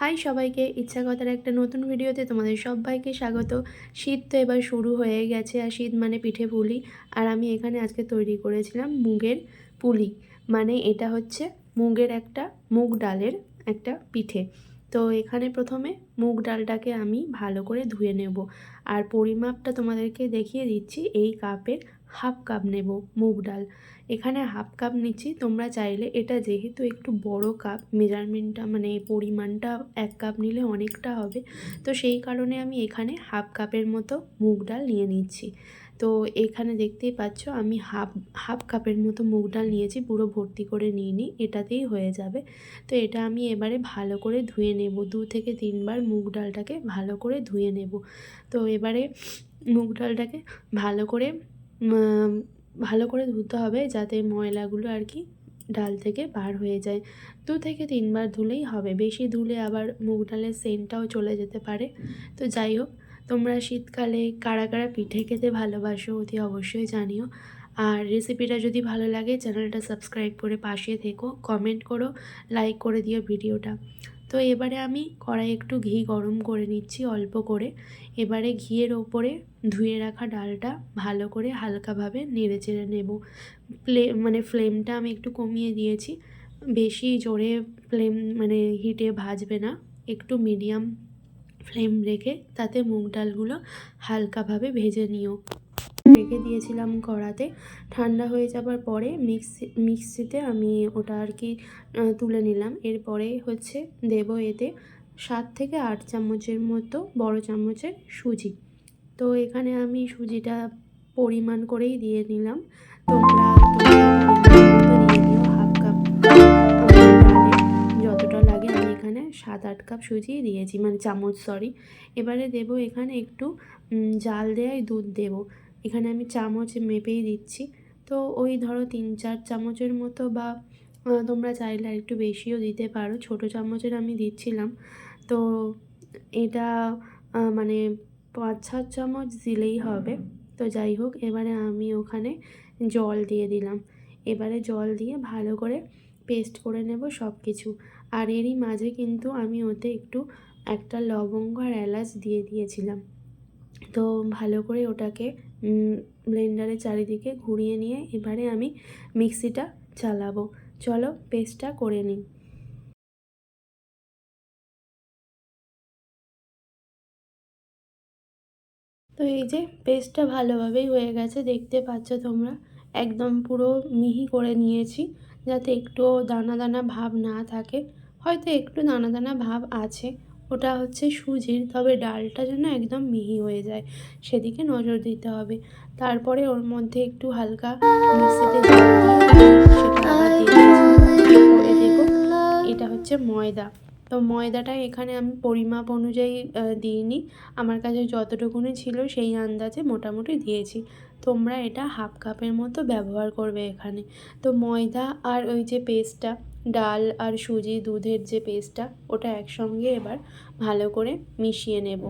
High সবাইকে ইচ্ছাকতার একটা নতুন ভিডিওতে তোমাদের সবাইকে স্বাগত। শীত তো এবার শুরু হয়ে গেছে, আর শীত মানে পিঠে পুলি। আর আমি এখানে আজকে তৈরি করেছিলাম মুগের পুলি। মানে এটা হচ্ছে মুগের একটা মুগ ডালের একটা পিঠে। তো এখানে প্রথমে মুগ ডালটাকে আমি ভালো করে ধুয়ে নেব। আর পরিমাপটা তোমাদেরকে দেখিয়ে দিচ্ছি, এই কাপের হাফ কাপ নেব মুগ ডাল। এখানে হাফ কাপ নিচ্ছি, তোমরা চাইলে এটা যেহেতু একটু বড় কাপ, মেজারমেন্টটা মানে পরিমাণটা এক কাপ নিলে অনেকটা হবে। তো সেই কারণে আমি এখানে হাফ কাপের মতো মুগ ডাল নিয়ে নিচ্ছি। তো এখানে দেখতেই পাচ্ছ, আমি হাফ হাফ কাপের মতো মুগ ডাল নিয়েছি, পুরো ভর্তি করে নিয়ে নিই এটাতেই হয়ে যাবে। তো এটা আমি এবারে ভালো করে ধুয়ে নেব, দু থেকে তিনবার মুগ ডালটাকে ভালো করে ধুয়ে নেব। তো এবারে মুগ ডালটাকে ভালো করে ভালো করে ধুতে হবে যাতে ময়লাগুলো আর কি ডাল থেকে বার হয়ে যায়। দু থেকে তিনবার ধুলেই হবে। বেশি ধুলে আবার মুগ ডালের সেন্টটাও চলে যেতে পারে। তো যাই হোক, তোমরা শীতকালে কারা কারা পিঠে খেতে ভালোবাসো অতি অবশ্যই জানিও। আর রেসিপিটা যদি ভালো লাগে, চ্যানেলটা সাবস্ক্রাইব করে পাশে থেকো, কমেন্ট করো, লাইক করে দিও ভিডিওটা। তো এবারে আমি কড়াই একটু ঘি গরম করে নিচ্ছি অল্প করে। এবারে ঘিয়ের ওপরে ধুয়ে রাখা ডালটা ভালো করে হালকাভাবে নেড়ে চেড়ে নেব। প্লে মানে ফ্লেমটা আমি একটু কমিয়ে দিয়েছি। বেশি জোরে ফ্লেম মানে হিটে ভাজবে না। একটু মিডিয়াম ফ্লেম রেখে তাতে মুগ ডালগুলো হালকাভাবে ভেজে নিও। রেখে দিয়েছিলাম কড়াতে। ঠান্ডা হয়ে যাবার পরে মিক্সি মিক্সিতে আমি ওটা আর কি তুলে নিলাম। এরপরে হচ্ছে দেব এতে সাত থেকে আট চামচের মতো বড় চামচের সুজি। তো এখানে আমি সুজিটা পরিমাণ করেই দিয়ে নিলাম। তোমরা যতটা লাগে আমি এখানে সাত, আট কাপ সুজি দিয়েছি। মানে চামচ সরি এবারে দেব এখানে একটু জাল দেওয়াই দুধ দেব। এখানে আমি চামচ মেপেই দিচ্ছি। তো ওই ধরো তিন চার চামচের মতো বা তোমরা চাইলে আর একটু বেশিও দিতে পারো। ছোটো চামচের আমি দিচ্ছিলাম। তো এটা মানে পাঁচ সাত চামচ দিলেই হবে। তো যাই হোক, এবারে আমি ওখানে জল দিয়ে দিলাম। এবারে জল দিয়ে ভালো করে পেস্ট করে নেব সব কিছু আর এরই মাঝে কিন্তু আমি ওতে একটু একটা লবঙ্গ আর এলাচ দিয়ে দিয়েছিলাম। তো ভালো করে ওটাকে ব্লেন্ডারের চারিদিকে ঘুরিয়ে নিয়ে এবারে আমি মিক্সিটা চালাবো। চলো পেস্টটা করে নিই। তো এই যে পেস্টটা ভালোভাবেই হয়ে গেছে, দেখতে পাচ্ছ তোমরা? একদম পুরো মিহি করে নিয়েছি, যাতে একটুও দানা দানা ভাব না থাকে। হয়তো একটু দানা দানা ভাব আছে ওটা হচ্ছে সুজির, তবে ডালটা যেন একদম মিহি হয়ে যায়, সেদিকে নজর দিতে হবে। তারপরে ওর মধ্যে একটু হালকা মিক্সিতে এটা হচ্ছে ময়দা। তো ময়দাটা এখানে আমি পরিমাপ অনুযায়ী দিইনি। আমার কাছে যতটুকুনি ছিল সেই আন্দাজে মোটামুটি দিয়েছি। তোমরা এটা হাফ কাপের মতো ব্যবহার করবে এখানে। তো ময়দা আর ওই যে পেস্টটা, ডাল আর সুজি, দুধের যে পেস্টটা, ওটা একসঙ্গে এবার ভালো করে মিশিয়ে নেব।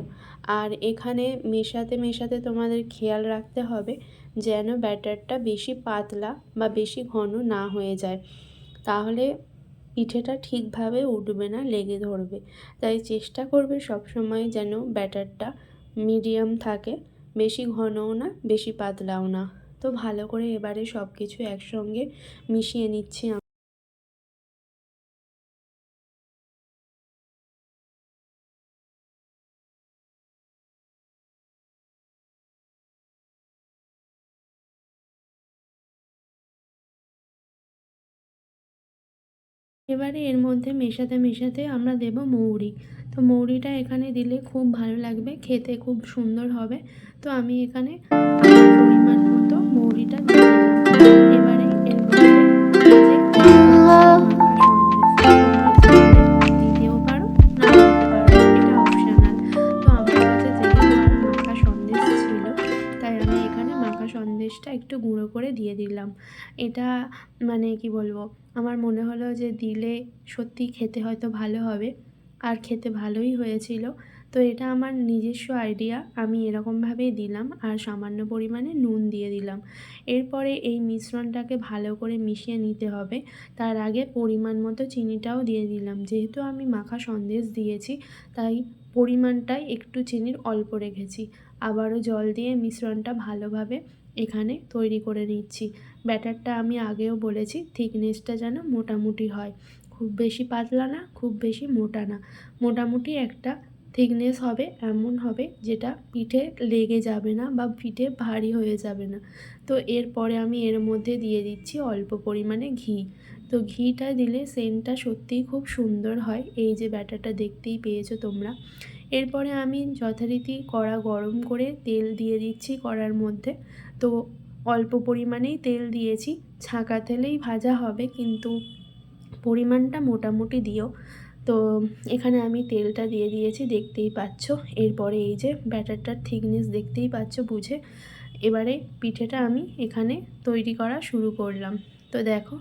আর এখানে মেশাতে মেশাতে তোমাদের খেয়াল রাখতে হবে যেন ব্যাটারটা বেশি পাতলা বা বেশি ঘন না হয়ে যায়। তাহলে পিঠেটা ঠিকভাবে উঠবে না, লেগে ধরবে। তাই চেষ্টা করবে সবসময় যেন ব্যাটারটা মিডিয়াম থাকে। বেশি ঘনও না, বেশি পাতলাও না। তো ভালো করে এবারে সব কিছু একসঙ্গে মিশিয়ে নিচ্ছি এবারে এর মধ্যে মেশাতে মেশাতে আমরা দেব মৌরি। তো মৌরিটা এখানে দিলে খুব ভালো লাগবে, খেতে খুব সুন্দর হবে। তো আমি এখানে পরিমাণ মতো মৌরিটা দিয়ে দিলাম। এটা মানে কি বলব? আমার মনে হলো যে দিলে সত্যি খেতে হয়তো ভালো হবে, আর খেতে ভালোই হয়েছিল। তো এটা আমার নিজস্ব আইডিয়া আমি এরকমভাবেই দিলাম আর সামান্য পরিমাণে নুন দিয়ে দিলাম। এরপরে এই মিশ্রণটাকে ভালো করে মিশিয়ে নিতে হবে। তার আগে পরিমাণ মতো চিনিটাও দিয়ে দিলাম। যেহেতু আমি মাখা সন্দেশ দিয়েছি, তাই পরিমাণটাই একটু চিনির অল্প রেখেছি। আবারও জল দিয়ে মিশ্রণটা ভালোভাবে এখানে তৈরি করে নিচ্ছি। ব্যাটারটা আমি আগেও বলেছি, থিকনেসটা যেন মোটামুটি হয়। খুব বেশি পাতলা না, খুব বেশি মোটা না। মোটামুটি একটা থিকনেস হবে, এমন হবে যেটা পিঠে লেগে যাবে না বা পিঠে ভারী হয়ে যাবে না। তো এরপরে আমি এর মধ্যে দিয়ে দিচ্ছি অল্প পরিমাণে ঘি। তো ঘিটা দিলে সেন্টটা সত্যিই খুব সুন্দর হয়, এই যে ব্যাটারটা দেখতেই পেয়েছ তোমরা। এরপরে আমি যথারীতি কড়া গরম করে তেল দিয়ে দিচ্ছি কড়ার মধ্যে। তো অল্প পরিমাণেই তেল দিয়েছি। ছাঁকা তেলেই ভাজা হবে, কিন্তু পরিমাণটা মোটামুটি দিও। তো এখানে আমি তেলটা দিয়ে দিয়েছি, দেখতেই পাচ্ছ। এরপরে এই যে ব্যাটারটার থিকনেস দেখতেই পাচ্ছ বুঝে। এবারে পিঠেটা আমি এখানে তৈরি করা শুরু করলাম। তো দেখো,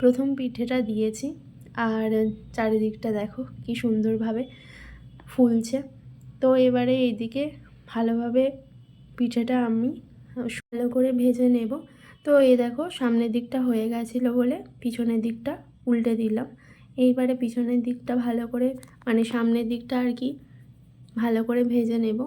প্রথম পিঠেটা দিয়েছি, আর চারিদিকটা দেখো কি সুন্দরভাবে ফুলছে। তো এবারে এইদিকে ভালোভাবে পিঠেটা আমি ভালো করে ভেজে নেব। তো এই দেখো সামনের দিকটা হয়ে গেছিল বলে পিছনের দিকটা উল্টে দিলাম। এইবারে পিছনের দিকটা ভালো করে মানে সামনের দিকটা আর কি ভালো করে ভেজে নেব।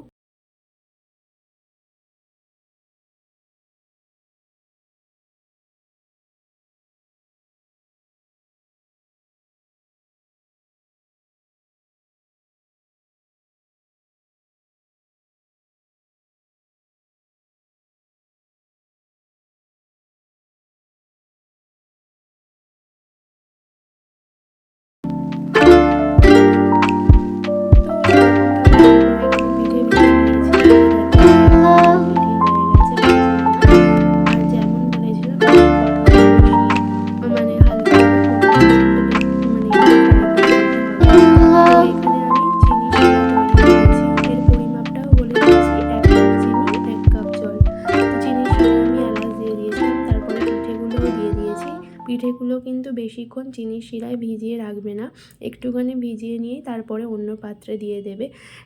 পিঠেগুলো কিন্তু বেশিক্ষণ চিনির শিরায় ভিজিয়ে রাখবে না। একটুখানি ভিজিয়ে নিয়ে তারপরে অন্য পাত্রে দিয়ে দেবে।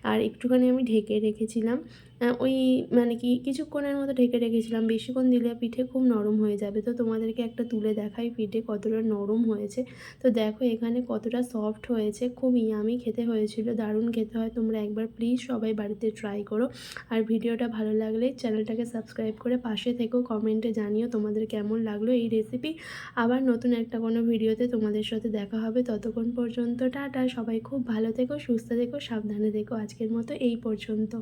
আর একটুখানি আমি ঢেকে রেখেছিলাম। ওই মানে কি কিছুক্ষণের মতো ঢেকে রেখেছিলাম। বেশিক্ষণ দিলে পিঠে খুব নরম হয়ে যাবে। তো তোমাদেরকে একটা তুলে দেখাই পিঠে কতটা নরম হয়েছে। তো দেখো এখানে কতটা সফট হয়েছে। খুব ইয়ামি খেতে হয়েছিল, দারুণ খেতে হয়। তোমরা একবার প্লিজ সবাই বাড়িতে ট্রাই করো। আর ভিডিওটা ভালো লাগলে চ্যানেলটাকে সাবস্ক্রাইব করে পাশে থেকেও কমেন্টে জানিও তোমাদের কেমন লাগল এই রেসিপি আবার নতুন একটা কোনো ভিডিওতে তোমাদের সাথে দেখা হবে। ততক্ষণ পর্যন্ত টাটা। সবাই খুব ভালো থেকো, সুস্থ থেকো, সাবধানে থেকো। আজকের মতো এই পর্যন্ত।